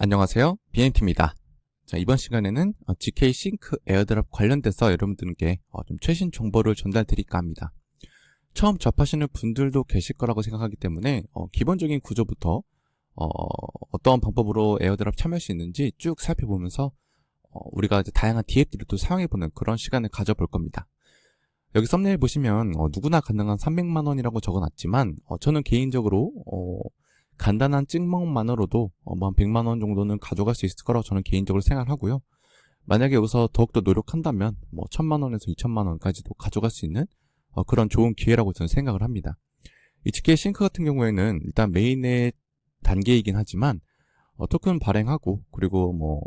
안녕하세요. BMT입니다. 자, 이번 시간에는 어, GK 싱크 에어드랍 관련돼서 여러분들께 어, 좀 최신 정보를 전달드릴까 합니다. 처음 접하시는 분들도 계실 거라고 생각하기 때문에 어, 기본적인 구조부터 어, 떤 방법으로 에어드랍 참여할 수 있는지 쭉 살펴보면서 어, 우리가 이제 다양한 DF들을 또 사용해보는 그런 시간을 가져볼 겁니다. 여기 썸네일 보시면 어, 누구나 가능한 300만 원이라고 적어놨지만 어, 저는 개인적으로 어, 간단한 찍먹만으로도 어, 뭐한 100만 원 정도는 가져갈 수 있을 거라고 저는 개인적으로 생각을 하고요. 만약에 여기서 더욱더 노력한다면 뭐 1000만 원에서 2000만 원까지도 가져갈 수 있는 어, 그런 좋은 기회라고 저는 생각을 합니다. 이치케 싱크 같은 경우에는 일단 메인의 단계이긴 하지만 어, 토큰 발행하고 그리고 뭐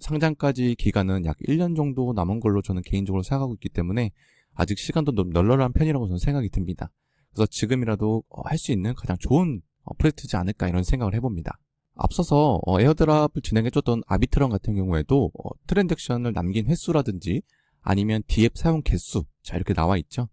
상장까지 기간은 약 1년 정도 남은 걸로 저는 개인적으로 생각하고 있기 때문에 아직 시간도 좀 널널한 편이라고 저는 생각이 듭니다. 그래서 지금이라도 어, 할수 있는 가장 좋은 어, 프로젝트지 않을까 이런 생각을 해봅니다. 앞서서 어, 에어드랍을 진행해줬던 아비트런 같은 경우에도 어, 트랜잭션을 남긴 횟수라든지 아니면 디앱 사용 개수 자 이렇게 나와 있죠.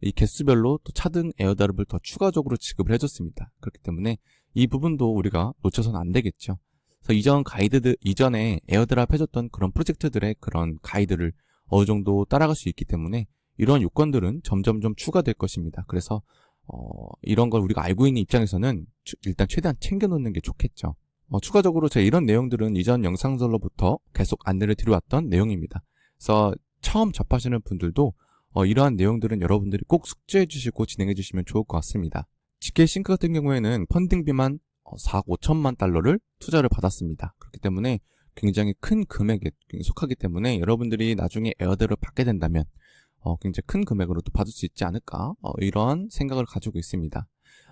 이 개수별로 또 차등 에어드랍을 더 추가적으로 지급을 해줬습니다. 그렇기 때문에 이 부분도 우리가 놓쳐서는 안 되겠죠. 그래서 이전 가이드들 이전에 에어드랍 해줬던 그런 프로젝트들의 그런 가이드를 어느 정도 따라갈 수 있기 때문에 이런 요건들은 점점점 추가될 것입니다. 그래서 어, 이런 걸 우리가 알고 있는 입장에서는 일단 최대한 챙겨놓는 게 좋겠죠. 어, 추가적으로 제가 이런 내용들은 이전 영상들로부터 계속 안내를 드려왔던 내용입니다. 그래서 처음 접하시는 분들도 어, 이러한 내용들은 여러분들이 꼭 숙지해 주시고 진행해 주시면 좋을 것 같습니다. GK 싱크 같은 경우에는 펀딩비만 4억 어, 5천만 달러를 투자를 받았습니다. 그렇기 때문에 굉장히 큰 금액에 속하기 때문에 여러분들이 나중에 에어드를 받게 된다면 어, 굉장히 큰 금액으로 또 받을 수 있지 않을까 어, 이런 생각을 가지고 있습니다.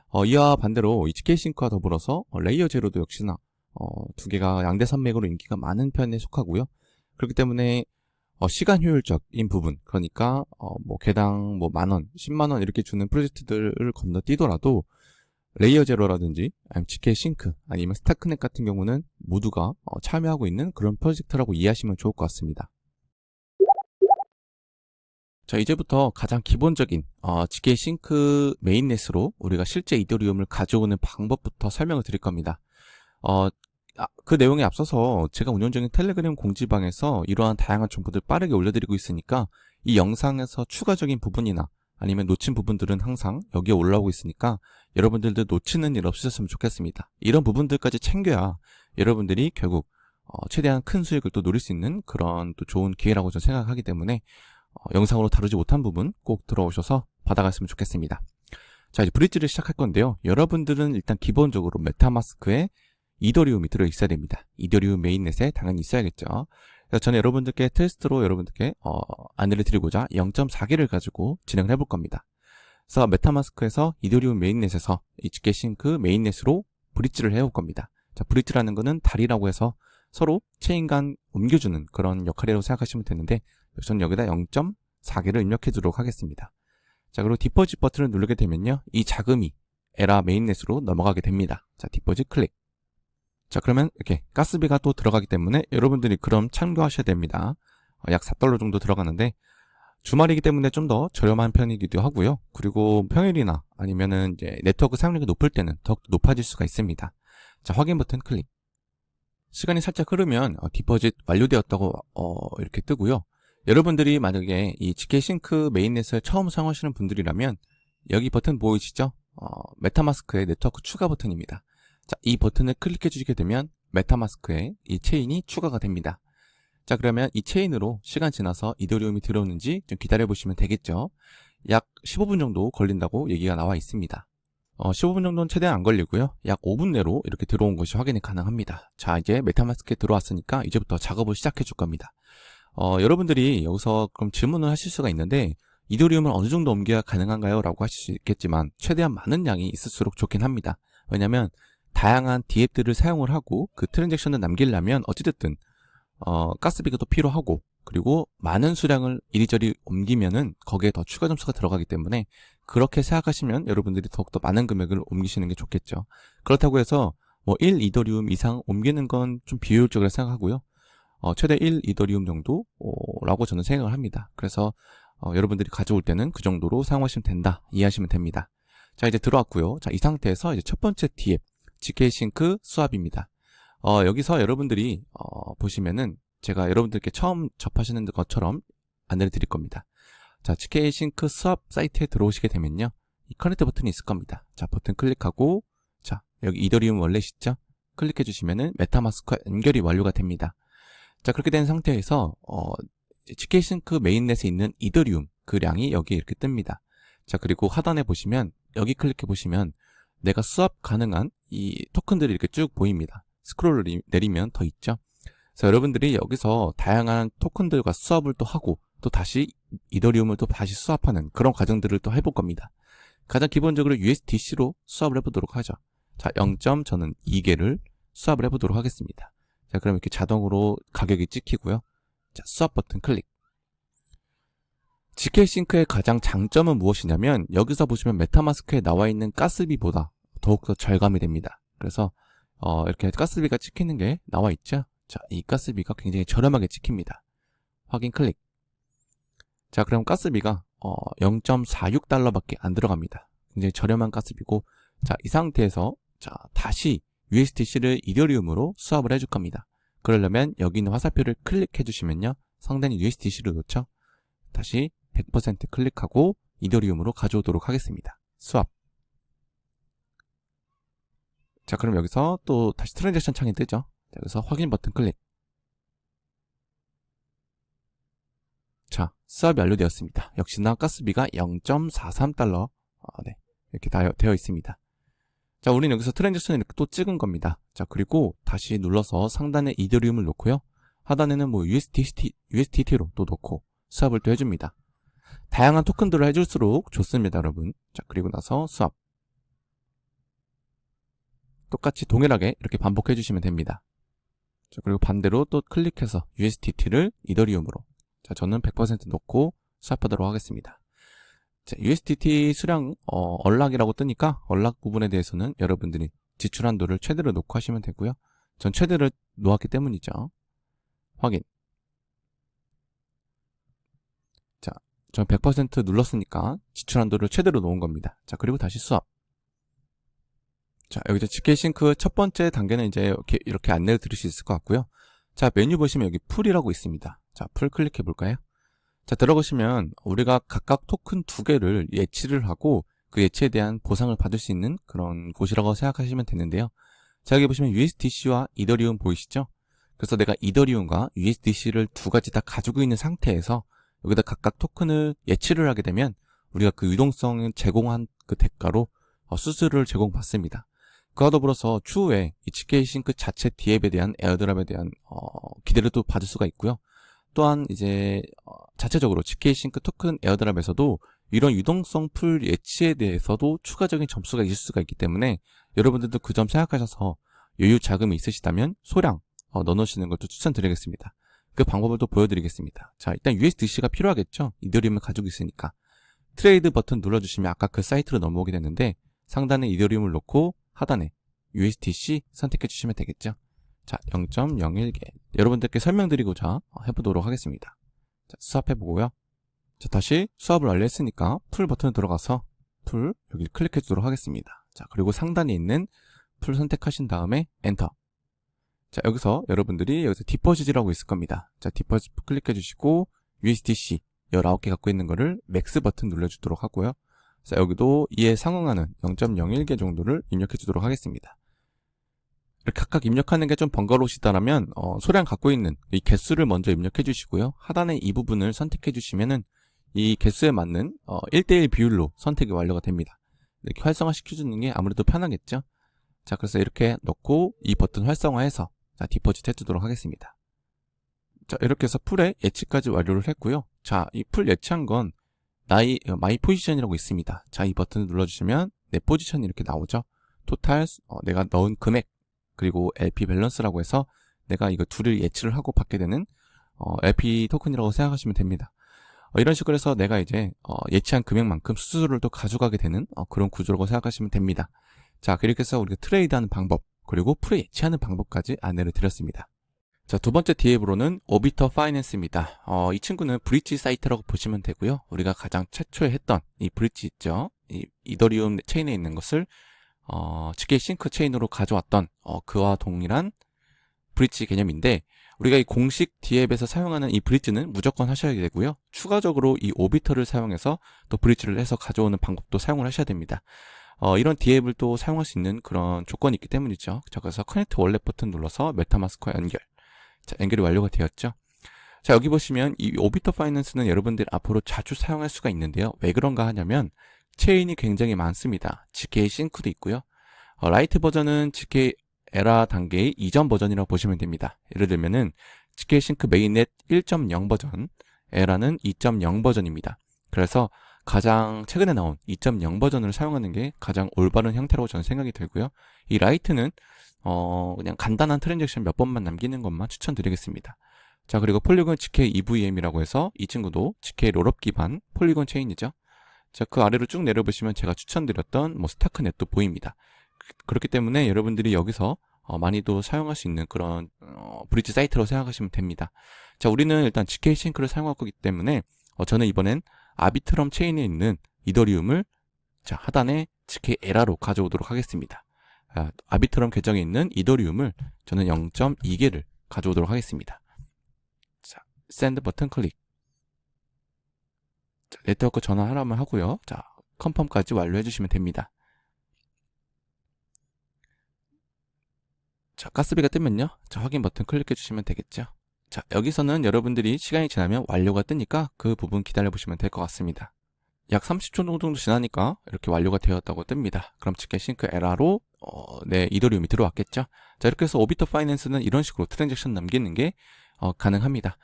어, 이와 반대로 HK 싱크와 더불어서 어, 레이어 제로도 역시나 어, 두 개가 양대 산맥으로 인기가 많은 편에 속하고요. 그렇기 때문에 어, 시간 효율적인 부분 그러니까 어, 뭐 개당 뭐 만원, 10만원 이렇게 주는 프로젝트들을 건너뛰더라도 레이어 제로라든지 아니면 GK 싱크 아니면 스타크넷 같은 경우는 모두가 어, 참여하고 있는 그런 프로젝트라고 이해하시면 좋을 것 같습니다. 자 이제부터 가장 기본적인 어, GK 싱크 메인넷으로 우리가 실제 이더리움을 가져오는 방법부터 설명을 드릴 겁니다. 어, 아, 그 내용에 앞서서 제가 운영 중인 텔레그램 공지방에서 이러한 다양한 정보들 빠르게 올려드리고 있으니까 이 영상에서 추가적인 부분이나 아니면 놓친 부분들은 항상 여기에 올라오고 있으니까 여러분들도 놓치는 일 없으셨으면 좋겠습니다. 이런 부분들까지 챙겨야 여러분들이 결국 어, 최대한 큰 수익을 또 노릴 수 있는 그런 또 좋은 기회라고 저는 생각하기 때문에 어, 영상으로 다루지 못한 부분 꼭 들어오셔서 받아갔으면 좋겠습니다. 자, 이제 브릿지를 시작할 건데요. 여러분들은 일단 기본적으로 메타마스크에 이더리움이 들어있어야 됩니다. 이더리움 메인넷에 당연히 있어야겠죠. 그래서 저는 여러분들께 테스트로 여러분들께 어, 안내를 드리고자 0.4개를 가지고 진행을 해볼 겁니다. 그래서 메타마스크에서 이더리움 메인넷에서 이츠게 싱크 메인넷으로 브릿지를 해올 겁니다. 자, 브릿지라는 것은 다리라고 해서 서로 체인 간 옮겨주는 그런 역할이라고 생각하시면 되는데 저는 여기다 0.4개를 입력해 두도록 하겠습니다. 자, 그리고 디퍼짓 버튼을 누르게 되면요. 이 자금이 에라 메인넷으로 넘어가게 됩니다. 자, 디퍼짓 클릭. 자, 그러면 이렇게 가스비가 또 들어가기 때문에 여러분들이 그럼 참고하셔야 됩니다. 어, 약 4달러 정도 들어가는데 주말이기 때문에 좀 더 저렴한 편이기도 하고요. 그리고 평일이나 아니면은 이제 네트워크 사용량이 높을 때는 더 높아질 수가 있습니다. 자, 확인 버튼 클릭. 시간이 살짝 흐르면 어, 디퍼짓 완료되었다고 어, 이렇게 뜨고요. 여러분들이 만약에 이 GK싱크 메인넷을 처음 사용하시는 분들이라면 여기 버튼 보이시죠? 어, 메타마스크의 네트워크 추가 버튼입니다. 자, 이 버튼을 클릭해 주시게 되면 메타마스크에 이 체인이 추가가 됩니다. 자, 그러면 이 체인으로 시간 지나서 이더리움이 들어오는지 좀 기다려 보시면 되겠죠. 약 15분 정도 걸린다고 얘기가 나와 있습니다. 어, 15분 정도는 최대한 안 걸리고요. 약 5분 내로 이렇게 들어온 것이 확인이 가능합니다. 자, 이제 메타마스크에 들어왔으니까 이제부터 작업을 시작해 줄 겁니다. 어, 여러분들이 여기서 그럼 질문을 하실 수가 있는데 이더리움을 어느 정도 옮겨야 가능한가요? 라고 하실 수 있겠지만 최대한 많은 양이 있을수록 좋긴 합니다. 왜냐면 다양한 디앱들을 사용을 하고 그 트랜잭션을 남기려면 어찌됐든 어, 가스비가 또 필요하고 그리고 많은 수량을 이리저리 옮기면은 거기에 더 추가 점수가 들어가기 때문에 그렇게 생각하시면 여러분들이 더욱더 많은 금액을 옮기시는 게 좋겠죠. 그렇다고 해서 뭐 1 이더리움 이상 옮기는 건 좀 비효율적이라 생각하고요. 어, 최대 1 이더리움 정도라고 저는 생각을 합니다. 그래서 어, 여러분들이 가져올 때는 그 정도로 사용하시면 된다 이해하시면 됩니다. 자 이제 들어왔고요. 자 이 상태에서 이제 첫 번째 디앱 GK 싱크 수압입니다. 어, 여기서 여러분들이 어, 보시면은 제가 여러분들께 처음 접하시는 것처럼 안내를 드릴 겁니다. 자, GK싱크 수압 사이트에 들어오시게 되면요. 이 커넥트 버튼이 있을 겁니다. 자, 버튼 클릭하고 자, 여기 이더리움 월렛 있죠? 클릭해 주시면은 메타마스크와 연결이 완료가 됩니다. 자, 그렇게 된 상태에서 어, GK싱크 메인넷에 있는 이더리움 그 량이 여기 이렇게 뜹니다. 자, 그리고 하단에 보시면 여기 클릭해 보시면 내가 수압 가능한 이 토큰들이 이렇게 쭉 보입니다. 스크롤을 리- 내리면 더 있죠. 그래서 여러분들이 여기서 다양한 토큰들과 수압을 또 하고 또 다시 이더리움을 또 다시 수압하는 그런 과정들을 또 해볼 겁니다. 가장 기본적으로 USDC로 수압을 해보도록 하죠. 자, 0. 저는 2개를 수압을 해보도록 하겠습니다. 자, 그럼 이렇게 자동으로 가격이 찍히고요. 자, 수압 버튼 클릭. GK싱크의 가장 장점은 무엇이냐면 여기서 보시면 메타마스크에 나와 있는 가스비보다 더욱더 절감이 됩니다. 그래서 어, 이렇게 가스비가 찍히는 게 나와 있죠. 자, 이 가스비가 굉장히 저렴하게 찍힙니다. 확인 클릭. 자, 그럼 가스비가 어, 0.46달러밖에 안 들어갑니다. 굉장히 저렴한 가스비고, 자, 이 상태에서 자, 다시 USDC를 이더리움으로 수압을 해줄 겁니다. 그러려면 여기 있는 화살표를 클릭해 주시면요. 상단에 USDC를 놓죠. 다시 100% 클릭하고 이더리움으로 가져오도록 하겠습니다. 수압. 자, 그럼 여기서 또 다시 트랜잭션 창이 뜨죠. 자, 여기서 확인 버튼 클릭. 자, 수압이 완료되었습니다. 역시나 가스비가 0.43달러 어, 네, 이렇게 다 되어 있습니다. 자, 우리는 여기서 트랜잭션을 이렇게 또 찍은 겁니다. 자, 그리고 다시 눌러서 상단에 이더리움을 놓고요. 하단에는 뭐 USDT, USDT로 또 놓고 수압을 또 해줍니다. 다양한 토큰들을 해줄수록 좋습니다, 여러분. 자, 그리고 나서 수압. 똑같이 동일하게 이렇게 반복해 주시면 됩니다. 자, 그리고 반대로 또 클릭해서 USDT를 이더리움으로. 자, 저는 100% 놓고 수합하도록 하겠습니다. 자, USDT 수량, 어, 언락이라고 뜨니까 언락 부분에 대해서는 여러분들이 지출 한도를 최대로 놓고 하시면 되고요. 전 최대를 놓았기 때문이죠. 확인. 자, 전 100% 눌렀으니까 지출 한도를 최대로 놓은 겁니다. 자, 그리고 다시 수합. 자, 여기서 GK싱크 첫 번째 단계는 이제 이렇게, 이렇게 안내를 드릴 수 있을 것 같고요. 자, 메뉴 보시면 여기 풀이라고 있습니다. 자, 풀 클릭해 볼까요? 자, 들어가시면 우리가 각각 토큰 두 개를 예치를 하고 그 예치에 대한 보상을 받을 수 있는 그런 곳이라고 생각하시면 되는데요. 자, 여기 보시면 USDC와 이더리움 보이시죠? 그래서 내가 이더리움과 USDC를 두 가지 다 가지고 있는 상태에서 여기다 각각 토큰을 예치를 하게 되면 우리가 그 유동성을 제공한 그 대가로 어, 수수료를 제공받습니다. 그와 더불어서 추후에 이 GK싱크 자체 디앱에 대한 에어드랍에 대한 어, 기대를 또 받을 수가 있고요. 또한 이제 어, 자체적으로 GK싱크 토큰 에어드랍에서도 이런 유동성 풀 예치에 대해서도 추가적인 점수가 있을 수가 있기 때문에 여러분들도 그 점 생각하셔서 여유 자금이 있으시다면 소량 어, 넣어놓으시는 것도 추천드리겠습니다. 그 방법을 또 보여드리겠습니다. 자, 일단 USDC가 필요하겠죠? 이더리움을 가지고 있으니까. 트레이드 버튼 눌러주시면 아까 그 사이트로 넘어오게 되는데 상단에 이더리움을 놓고 하단에 USDC 선택해 주시면 되겠죠. 자, 0.01개. 여러분들께 설명드리고자 해보도록 하겠습니다. 자, 수압해보고요. 자, 다시 수압을 완료했으니까 풀 버튼을 들어가서 풀 여기 클릭해 주도록 하겠습니다. 자, 그리고 상단에 있는 풀 선택하신 다음에 엔터. 자, 여기서 여러분들이 여기서 디퍼시즈라고 있을 겁니다. 자, 디퍼시 클릭해 주시고 USDC 19개 갖고 있는 거를 맥스 버튼 눌러 주도록 하고요. 자, 여기도 이에 상응하는 0.01개 정도를 입력해 주도록 하겠습니다. 이렇게 각각 입력하는 게 좀 번거로우시다라면 어, 소량 갖고 있는 이 개수를 먼저 입력해 주시고요. 하단에 이 부분을 선택해 주시면은 이 개수에 맞는 어, 1대1 비율로 선택이 완료가 됩니다. 이렇게 활성화 시켜주는 게 아무래도 편하겠죠? 자, 그래서 이렇게 넣고 이 버튼 활성화해서 자, 디퍼짓 해주도록 하겠습니다. 자, 이렇게 해서 풀의 예치까지 완료를 했고요. 자, 이 풀 예치한 건 나이, 어, 마이 포지션이라고 있습니다. 자, 이 버튼을 눌러주시면 내 포지션이 이렇게 나오죠. 토탈, 어, 내가 넣은 금액, 그리고 LP 밸런스라고 해서 내가 이거 둘을 예치를 하고 받게 되는 어, LP 토큰이라고 생각하시면 됩니다. 어, 이런 식으로 해서 내가 이제 어, 예치한 금액만큼 수수료를 또 가져가게 되는 어, 그런 구조라고 생각하시면 됩니다. 자, 그렇게 해서 우리가 트레이드하는 방법, 그리고 풀에 예치하는 방법까지 안내를 드렸습니다. 자, 두 번째 디앱으로는 오비터 파이낸스입니다. 어, 이 친구는 브릿지 사이트라고 보시면 되고요. 우리가 가장 최초에 했던 이 브릿지 있죠. 이 이더리움 체인에 있는 것을 어, GK 싱크 체인으로 가져왔던 어, 그와 동일한 브릿지 개념인데 우리가 이 공식 디앱에서 사용하는 이 브릿지는 무조건 하셔야 되고요. 추가적으로 이 오비터를 사용해서 또 브릿지를 해서 가져오는 방법도 사용을 하셔야 됩니다. 어, 이런 디앱을 또 사용할 수 있는 그런 조건이 있기 때문이죠. 자, 그래서 커넥트 월렛 버튼 눌러서 메타마스크와 연결. 자, 연결이 완료가 되었죠. 자, 여기 보시면 이 오비터 파이낸스는 여러분들 앞으로 자주 사용할 수가 있는데요. 왜 그런가 하냐면 체인이 굉장히 많습니다. GK 싱크도 있고요. 어, 라이트 버전은 GK 에라 단계의 이전 버전이라고 보시면 됩니다. 예를 들면은 GK 싱크 메인넷 1.0 버전, 에라는 2.0 버전입니다. 그래서 가장 최근에 나온 2.0 버전을 사용하는 게 가장 올바른 형태라고 저는 생각이 들고요. 이 라이트는 어 그냥 간단한 트랜잭션 몇 번만 남기는 것만 추천드리겠습니다. 자 그리고 폴리곤 GK EVM이라고 해서 이 친구도 GK 롤업 기반 폴리곤 체인이죠. 자 그 아래로 쭉 내려보시면 제가 추천드렸던 뭐 스타크넷도 보입니다. 그렇기 때문에 여러분들이 여기서 어, 많이도 사용할 수 있는 그런 어, 브릿지 사이트로 생각하시면 됩니다. 자, 우리는 일단 GK 싱크를 사용할 거기 때문에 어, 저는 이번엔 아비트럼 체인에 있는 이더리움을 자, 하단에 GK 에라로 가져오도록 하겠습니다. 아, 아비트럼 계정에 있는 이더리움을 저는 0.2개를 가져오도록 하겠습니다. 자, 샌드 버튼 클릭. 자, 네트워크 전환 하라면 하고요. 자, 컨펌까지 완료해 주시면 됩니다. 자, 가스비가 뜨면요. 자, 확인 버튼 클릭해 주시면 되겠죠. 자, 여기서는 여러분들이 시간이 지나면 완료가 뜨니까 그 부분 기다려 보시면 될 것 같습니다. 약 30초 정도 지나니까 이렇게 완료가 되었다고 뜹니다. 그럼 직계 싱크 에라로 어, 내 이더리움이 들어왔겠죠. 자, 이렇게 해서 오비터 파이낸스는 이런 식으로 트랜잭션 남기는 게 어, 가능합니다.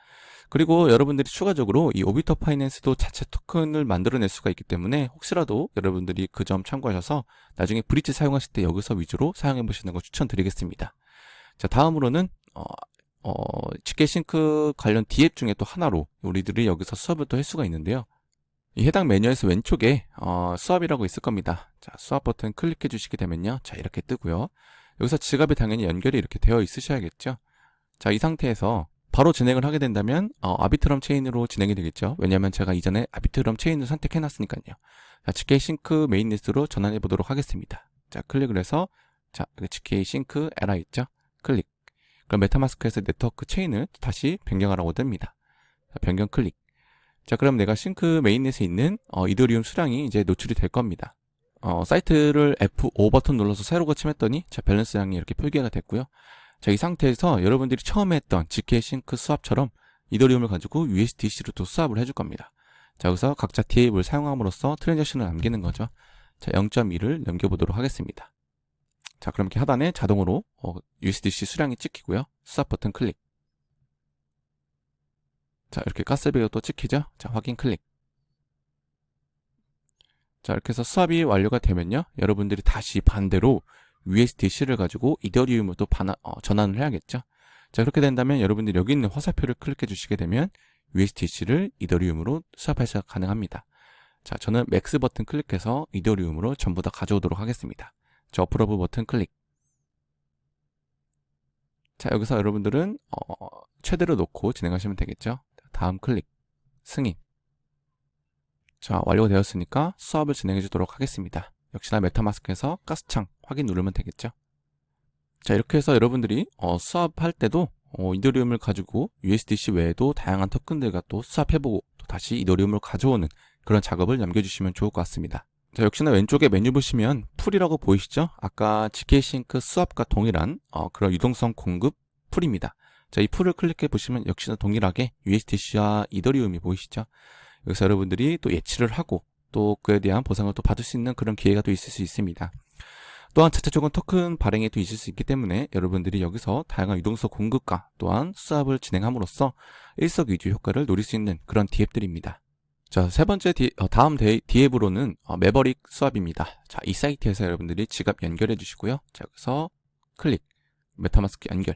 그리고 여러분들이 추가적으로 이 오비터 파이낸스도 자체 토큰을 만들어낼 수가 있기 때문에 혹시라도 여러분들이 그 점 참고하셔서 나중에 브릿지 사용하실 때 여기서 위주로 사용해 보시는 거 추천드리겠습니다. 자, 다음으로는 어, 어, 직계싱크 관련 디앱 중에 또 하나로 우리들이 여기서 수업을 또 할 수가 있는데요. 이 해당 메뉴에서 왼쪽에 어, 수압이라고 있을 겁니다. 자, 수압 버튼 클릭해 주시게 되면요. 자, 이렇게 뜨고요. 여기서 지갑이 당연히 연결이 이렇게 되어 있으셔야겠죠. 자, 이 상태에서 바로 진행을 하게 된다면 어, 아비트럼 체인으로 진행이 되겠죠. 왜냐하면 제가 이전에 아비트럼 체인을 선택해 놨으니까요. 자, GK 싱크 메인 리스트로 전환해 보도록 하겠습니다. 자, 클릭을 해서 자, GK 싱크 에라 있죠. 클릭. 그럼 메타마스크에서 네트워크 체인을 다시 변경하라고 뜹니다. 자, 변경 클릭. 자, 그럼 내가 싱크 메인넷에 있는 어, 이더리움 수량이 이제 노출이 될 겁니다. 어, 사이트를 F5 버튼 눌러서 새로 거침했더니 자, 밸런스량이 이렇게 표기가 됐고요. 자, 이 상태에서 여러분들이 처음에 했던 GK 싱크 수압처럼 이더리움을 가지고 USDC로 또 수압을 해줄 겁니다. 자, 여기서 각자 디앱을 사용함으로써 트랜잭션을 남기는 거죠. 자, 0.2를 넘겨보도록 하겠습니다. 자, 그럼 이렇게 하단에 자동으로 어, USDC 수량이 찍히고요. 수압 버튼 클릭. 자, 이렇게 가스비가 또 찍히죠? 자, 확인 클릭. 자, 이렇게 해서 수압이 완료가 되면요. 여러분들이 다시 반대로 USDC를 가지고 이더리움으로 또 반하, 어, 전환을 해야겠죠. 자, 그렇게 된다면 여러분들이 여기 있는 화살표를 클릭해 주시게 되면 USDC를 이더리움으로 수가 가능합니다. 자, 저는 맥스 버튼 클릭해서 이더리움으로 전부 다 가져오도록 하겠습니다. 자, 어프로브 버튼 클릭. 자, 여기서 여러분들은 어, 최대로 놓고 진행하시면 되겠죠. 다음 클릭. 승인. 자, 완료가 되었으니까 수업을 진행해 주도록 하겠습니다. 역시나 메타마스크에서 가스창 확인 누르면 되겠죠. 자, 이렇게 해서 여러분들이 어, 수업할 때도 어, 이더리움을 가지고 USDC 외에도 다양한 토큰들과 또 수합해보고 또 다시 이더리움을 가져오는 그런 작업을 남겨주시면 좋을 것 같습니다. 자, 역시나 왼쪽에 메뉴 보시면 풀이라고 보이시죠? 아까 GK싱크 수압과 동일한 어, 그런 유동성 공급 풀입니다. 자, 이 풀을 클릭해 보시면 역시나 동일하게 USDC와 이더리움이 보이시죠? 여기서 여러분들이 또 예치를 하고 또 그에 대한 보상을 또 받을 수 있는 그런 기회가 또 있을 수 있습니다. 또한 자체적인 토큰 발행이 또 있을 수 있기 때문에 여러분들이 여기서 다양한 유동성 공급과 또한 수압을 진행함으로써 일석이조 효과를 노릴 수 있는 그런 디앱들입니다. 자, 세 번째 디, 어, 다음 디, 디앱으로는 어, 매버릭 수압입니다. 자, 이 사이트에서 여러분들이 지갑 연결해 주시고요. 자, 여기서 클릭, 메타마스크 연결.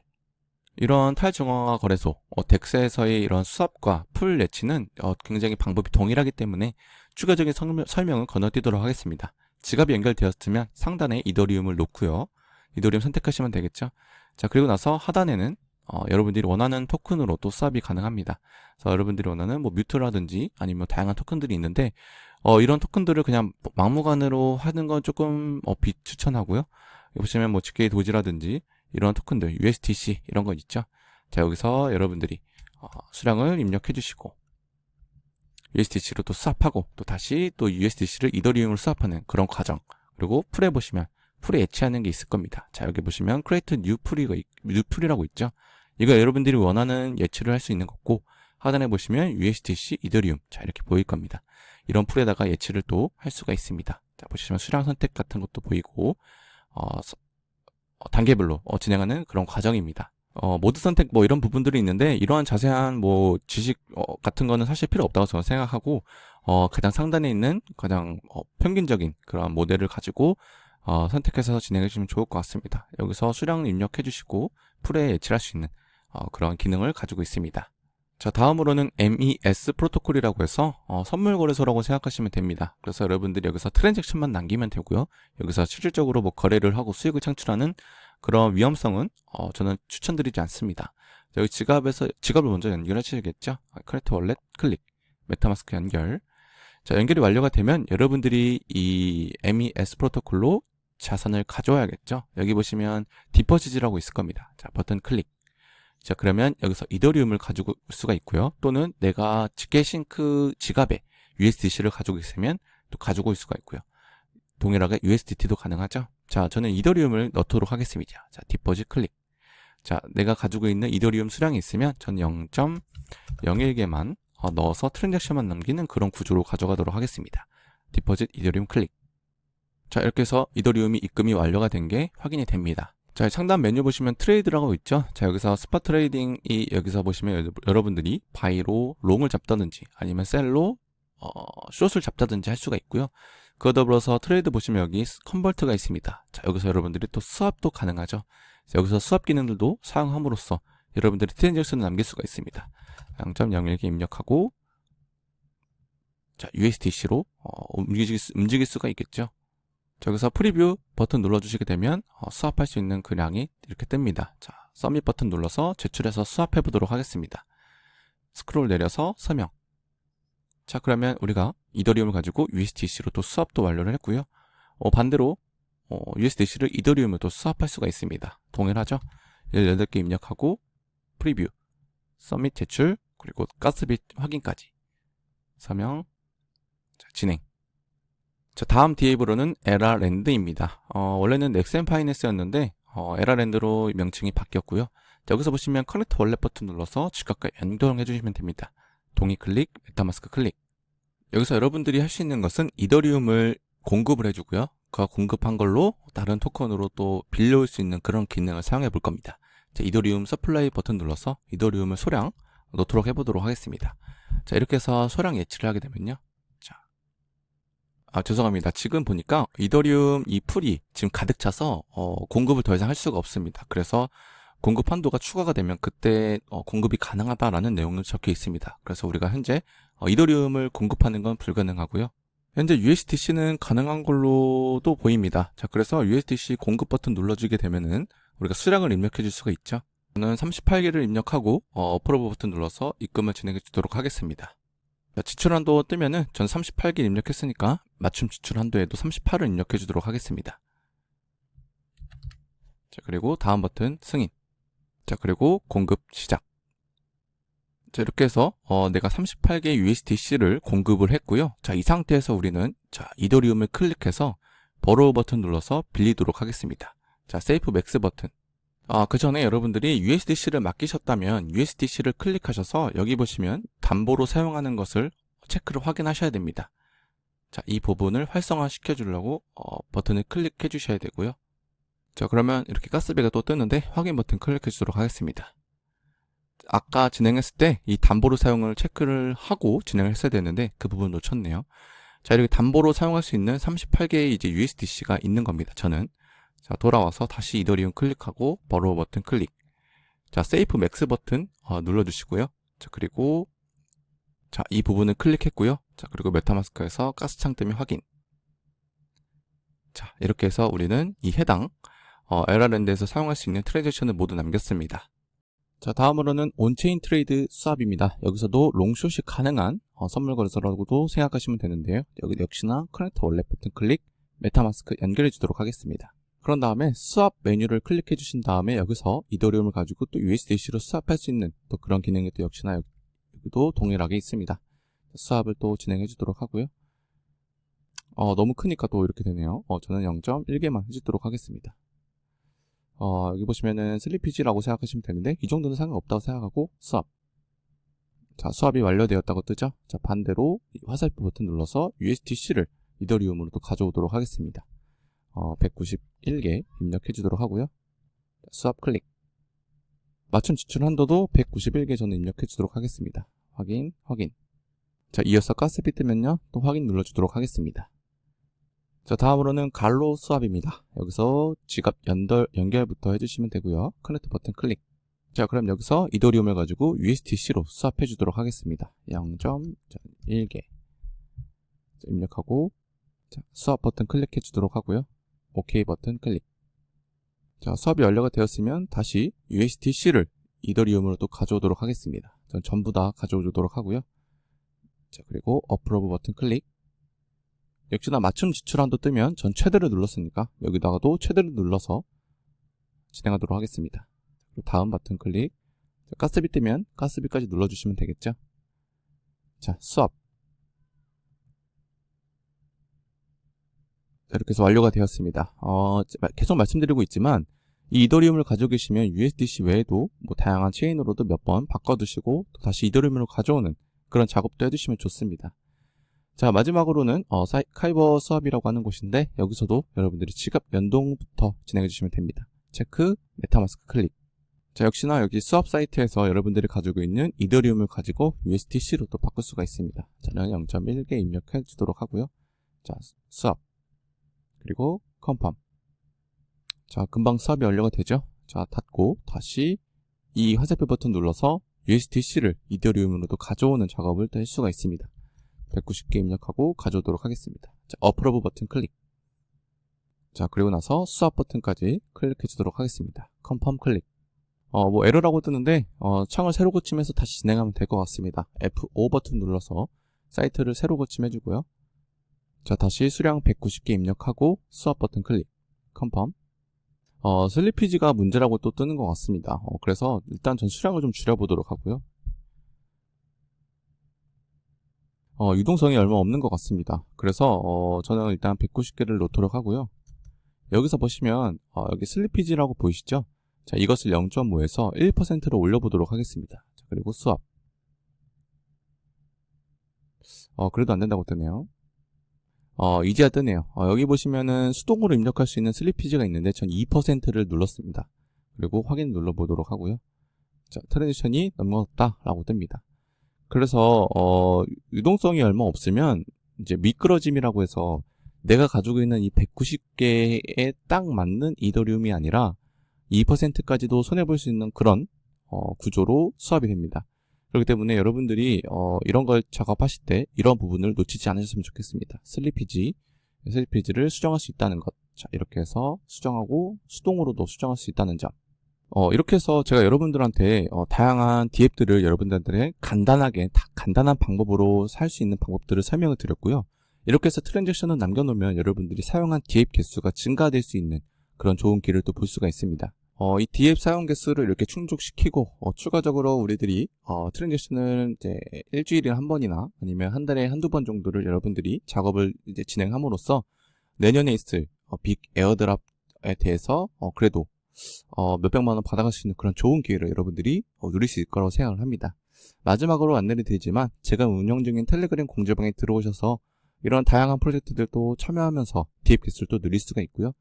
이런 탈중앙화 거래소, 어, 덱스에서의 이런 수압과 풀 예치는 어, 굉장히 방법이 동일하기 때문에 추가적인 설명, 설명은 건너뛰도록 하겠습니다. 지갑이 연결되었으면 상단에 이더리움을 놓고요. 이더리움 선택하시면 되겠죠. 자, 그리고 나서 하단에는 어, 여러분들이 원하는 토큰으로 또 수압이 가능합니다. 그래서 여러분들이 원하는 뭐 뮤트라든지 아니면 다양한 토큰들이 있는데 어, 이런 토큰들을 그냥 막무가내로 하는 건 조금 어, 비추천하고요. 보시면 뭐 GK 도지라든지 이런 토큰들, USDC 이런 거 있죠. 자, 여기서 여러분들이 어, 수량을 입력해 주시고 USDC로 또 수합하고 또 다시 또 USDC를 이더리움으로 수합하는 그런 과정. 그리고 풀에 보시면 풀에 예치하는 게 있을 겁니다. 자, 여기 보시면 create new 풀이가 있- new 풀이라고 있죠. 이거 여러분들이 원하는 예치를 할 수 있는 거고 하단에 보시면 USDC 이더리움 자 이렇게 보일 겁니다. 이런 풀에다가 예치를 또 할 수가 있습니다. 자 보시면 수량 선택 같은 것도 보이고 어, 단계별로 어, 진행하는 그런 과정입니다. 어, 모드 선택 뭐 이런 부분들이 있는데 이러한 자세한 뭐 지식 어, 같은 거는 사실 필요 없다고 저는 생각하고 어, 가장 상단에 있는 가장 어, 평균적인 그런 모델을 가지고 어, 선택해서 진행해 주시면 좋을 것 같습니다. 여기서 수량 입력해 주시고 풀에 예치할 수 있는 어, 그런 기능을 가지고 있습니다. 자, 다음으로는 MES 프로토콜이라고 해서 어, 선물 거래소라고 생각하시면 됩니다. 그래서 여러분들이 여기서 트랜잭션만 남기면 되고요. 여기서 실질적으로 뭐 거래를 하고 수익을 창출하는 그런 위험성은 어, 저는 추천드리지 않습니다. 자, 여기 지갑에서 지갑을 먼저 연결하셔야겠죠. 아, 크레트 월렛 클릭, 메타마스크 연결. 자, 연결이 완료가 되면 여러분들이 이 MES 프로토콜로 자산을 가져와야겠죠. 여기 보시면 디퍼시즈라고 있을 겁니다. 자, 버튼 클릭. 자, 그러면 여기서 이더리움을 가지고 올 수가 있고요. 또는 내가 지게싱크 지갑에 USDC를 가지고 있으면 또 가지고 올 수가 있고요. 동일하게 USDT도 가능하죠. 자, 저는 이더리움을 넣도록 하겠습니다. 자, 디퍼짓 클릭. 자, 내가 가지고 있는 이더리움 수량이 있으면 전 0.01개만 어, 넣어서 트랜잭션만 남기는 그런 구조로 가져가도록 하겠습니다. 디퍼짓 이더리움 클릭. 자, 이렇게 해서 이더리움이 입금이 완료가 된 게 확인이 됩니다. 자, 상단 메뉴 보시면 트레이드라고 있죠. 자, 여기서 스팟 트레이딩이 여기서 보시면 여- 여러분들이 바이로 롱을 잡다든지 아니면 셀로 어, 숏을 잡다든지 할 수가 있고요. 그거 더불어서 트레이드 보시면 여기 컨버트가 있습니다. 자, 여기서 여러분들이 또 수합도 가능하죠. 자, 여기서 수합 기능들도 사용함으로써 여러분들이 트랜잭션을 남길 수가 있습니다. 0.01개 입력하고 자, USDC로 어, 움직일, 수- 움직일 수가 있겠죠. 자, 여기서 프리뷰 버튼 눌러주시게 되면 어, 수합할 수 있는 그량이 이렇게 뜹니다. 자, 서밋 버튼 눌러서 제출해서 수합해 보도록 하겠습니다. 스크롤 내려서 서명. 자, 그러면 우리가 이더리움을 가지고 USDC로 또 수합도 완료를 했고요. 어, 반대로 어, USDC를 이더리움으로 또 수합할 수가 있습니다. 동일하죠? 18개 입력하고 프리뷰, 서밋 제출, 그리고 가스빗 확인까지. 서명, 자, 진행. 자, 다음 디에이브로는 에라랜드입니다. 어, 원래는 넥센 파이낸스였는데 어, 에라랜드로 명칭이 바뀌었고요. 자, 여기서 보시면 커넥트 월렛 버튼 눌러서 지갑과 연동해 주시면 됩니다. 동의 클릭, 메타마스크 클릭. 여기서 여러분들이 할 수 있는 것은 이더리움을 공급을 해주고요. 그 공급한 걸로 다른 토큰으로 또 빌려올 수 있는 그런 기능을 사용해 볼 겁니다. 자, 이더리움 서플라이 버튼 눌러서 이더리움을 소량 넣도록 해보도록 하겠습니다. 자, 이렇게 해서 소량 예치를 하게 되면요. 자, 아, 죄송합니다. 지금 보니까 이더리움 이 풀이 지금 가득 차서 어, 공급을 더 이상 할 수가 없습니다. 그래서 공급 한도가 추가가 되면 그때 어, 공급이 가능하다라는 내용이 적혀 있습니다. 그래서 우리가 현재 어, 이더리움을 공급하는 건 불가능하고요. 현재 USDC는 가능한 걸로도 보입니다. 자, 그래서 USDC 공급 버튼 눌러주게 되면은 우리가 수량을 입력해 줄 수가 있죠. 저는 38개를 입력하고 어, 어프로브 버튼 눌러서 입금을 진행해 주도록 하겠습니다. 자, 지출 한도 뜨면은 전 38개 입력했으니까 맞춤 지출 한도에도 38을 입력해 주도록 하겠습니다. 자, 그리고 다음 버튼 승인. 자, 그리고 공급 시작. 자, 이렇게 해서 어, 내가 38개 USDC를 공급을 했고요. 자, 이 상태에서 우리는 자, 이더리움을 클릭해서 버로우 버튼 눌러서 빌리도록 하겠습니다. 자, 세이프 맥스 버튼. 아, 그 전에 여러분들이 USDC를 맡기셨다면 USDC를 클릭하셔서 여기 보시면 담보로 사용하는 것을 체크를 확인하셔야 됩니다. 자, 이 부분을 활성화 시켜주려고 어, 버튼을 클릭해 주셔야 되고요. 자, 그러면 이렇게 가스배가 또 뜨는데 확인 버튼 클릭해 주도록 하겠습니다. 아까 진행했을 때 이 담보로 사용을 체크를 하고 진행을 했어야 되는데 그 부분 놓쳤네요. 자, 이렇게 담보로 사용할 수 있는 38개의 이제 USDC가 있는 겁니다. 저는. 자, 돌아와서 다시 이더리움 클릭하고 버로우 버튼 클릭. 자, 세이프 맥스 버튼 어, 눌러주시고요. 자, 그리고 자, 이 부분을 클릭했고요. 자, 그리고 메타마스크에서 가스창 때문에 확인. 자, 이렇게 해서 우리는 이 해당 어, 에라랜드에서 사용할 수 있는 트랜잭션을 모두 남겼습니다. 자, 다음으로는 온체인 트레이드 수합입니다. 여기서도 롱숏이 가능한 어, 선물 거래소라고도 생각하시면 되는데요. 여기 역시나 커넥터 월렛 버튼 클릭, 메타마스크 연결해 주도록 하겠습니다. 그런 다음에 수압 메뉴를 클릭해 주신 다음에 여기서 이더리움을 가지고 또 USDC로 수압할 수 있는 또 그런 기능이 또 역시나 여기- 여기도 동일하게 있습니다. 수압을 또 진행해 주도록 하고요. 어, 너무 크니까 또 이렇게 되네요. 어, 저는 0.1개만 해주도록 하겠습니다. 어, 여기 보시면은 슬리피지라고 생각하시면 되는데 이 정도는 상관없다고 생각하고 수압. 자, 수압이 완료되었다고 뜨죠? 자, 반대로 이 화살표 버튼 눌러서 USDC를 이더리움으로 또 가져오도록 하겠습니다. 어, 191개 입력해 주도록 하고요. 자, 수압 클릭. 맞춤 지출 한도도 191개 저는 입력해 주도록 하겠습니다. 확인, 확인. 자, 이어서 가스비 뜨면요. 또 확인 눌러 주도록 하겠습니다. 자, 다음으로는 갈로 수압입니다. 여기서 지갑 연결, 연결부터 해주시면 되고요. 커넥트 버튼 클릭. 자, 그럼 여기서 이더리움을 가지고 USDC로 수압해 주도록 하겠습니다. 0.1개. 입력하고, 자, 수압 버튼 클릭해 주도록 하고요. OK 버튼 클릭. 자, 수압이 완료가 되었으면 다시 USDC를 이더리움으로 또 가져오도록 하겠습니다. 전 전부 다 가져오도록 하고요. 자, 그리고 어프로브 버튼 클릭. 역시나 맞춤 지출한도 뜨면 전 최대를 눌렀으니까 여기다가도 최대를 눌러서 진행하도록 하겠습니다. 다음 버튼 클릭. 자, 가스비 뜨면 가스비까지 눌러주시면 되겠죠. 자, 수압. 이렇게 해서 완료가 되었습니다. 어, 계속 말씀드리고 있지만 이 이더리움을 가지고 계시면 USDC 외에도 뭐 다양한 체인으로도 몇 번 바꿔두시고 또 다시 이더리움으로 가져오는 그런 작업도 해두시면 좋습니다. 자 마지막으로는 어, 사이, 카이버 수압이라고 하는 곳인데 여기서도 여러분들이 지갑 연동부터 진행해 주시면 됩니다. 체크, 메타마스크 클릭. 자 역시나 여기 수압 사이트에서 여러분들이 가지고 있는 이더리움을 가지고 USDC로 또 바꿀 수가 있습니다. 저는 0.1개 입력해 주도록 하고요. 자 수압 그리고 컨펌 자 금방 수압이 완료가 되죠. 자 닫고 다시 이 화살표 버튼 눌러서 USDC를 이더리움으로도 가져오는 작업을 또 할 수가 있습니다. 190개 입력하고 가져오도록 하겠습니다. 자, 어프로브 버튼 클릭. 자, 그리고 나서 수압 버튼까지 클릭해 주도록 하겠습니다. 컨펌 클릭. 어, 뭐 에러라고 뜨는데 어, 창을 새로 고치면서 다시 진행하면 될 것 같습니다. F5 버튼 눌러서 사이트를 새로 고침해 주고요. 자, 다시 수량 190개 입력하고 수압 버튼 클릭. 컨펌. 어, 슬리피지가 문제라고 또 뜨는 것 같습니다. 어, 그래서 일단 전 수량을 좀 줄여보도록 하고요. 어, 유동성이 얼마 없는 것 같습니다. 그래서 어, 저는 일단 190개를 놓도록 하고요. 여기서 보시면 어, 여기 슬리피지라고 보이시죠? 자, 이것을 0.5에서 1%로 올려보도록 하겠습니다. 자, 그리고 수압. 어, 그래도 안 된다고 뜨네요. 어, 이제야 뜨네요. 어, 여기 보시면은 수동으로 입력할 수 있는 슬리피지가 있는데 전 2%를 눌렀습니다. 그리고 확인 눌러보도록 하고요. 자, 트랜지션이 넘어갔다라고 뜹니다. 그래서 어, 유동성이 얼마 없으면 이제 미끄러짐이라고 해서 내가 가지고 있는 이 190개에 딱 맞는 이더리움이 아니라 2%까지도 손해볼 수 있는 그런 어, 구조로 수합이 됩니다. 그렇기 때문에 여러분들이 어, 이런 걸 작업하실 때 이런 부분을 놓치지 않으셨으면 좋겠습니다. 슬리피지, 슬리피지를 수정할 수 있다는 것. 자, 이렇게 해서 수정하고 수동으로도 수정할 수 있다는 점. 어, 이렇게 해서 제가 여러분들한테 어, 다양한 디앱들을 여러분들한테 간단하게 다 간단한 방법으로 살 수 있는 방법들을 설명을 드렸고요. 이렇게 해서 트랜잭션을 남겨놓으면 여러분들이 사용한 디앱 개수가 증가될 수 있는 그런 좋은 길을 또 볼 수가 있습니다. 어, 이 디앱 사용 개수를 이렇게 충족시키고 어, 추가적으로 우리들이 어, 트랜잭션을 이제 일주일에 한 번이나 아니면 한 달에 한두 번 정도를 여러분들이 작업을 이제 진행함으로써 내년에 있을 어, 빅 에어드랍에 대해서 어, 그래도 어, 몇백만 원 받아갈 수 있는 그런 좋은 기회를 여러분들이 어, 누릴 수 있을 거라고 생각을 합니다. 마지막으로 안내를 드리지만 제가 운영 중인 텔레그램 공지방에 들어오셔서 이런 다양한 프로젝트들도 참여하면서 디앱 기술도 누릴 수가 있고요.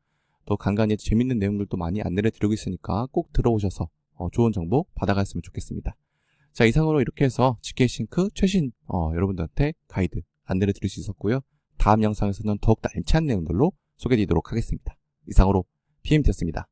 또 간간히 재밌는 내용들도 많이 안내를 드리고 있으니까 꼭 들어오셔서 어, 좋은 정보 받아갔으면 좋겠습니다. 자 이상으로 이렇게 해서 GK싱크 최신 어, 여러분들한테 가이드 안내를 드릴 수 있었고요. 다음 영상에서는 더욱더 알찬 내용들로 소개드리도록 하겠습니다. 이상으로 PMT였습니다.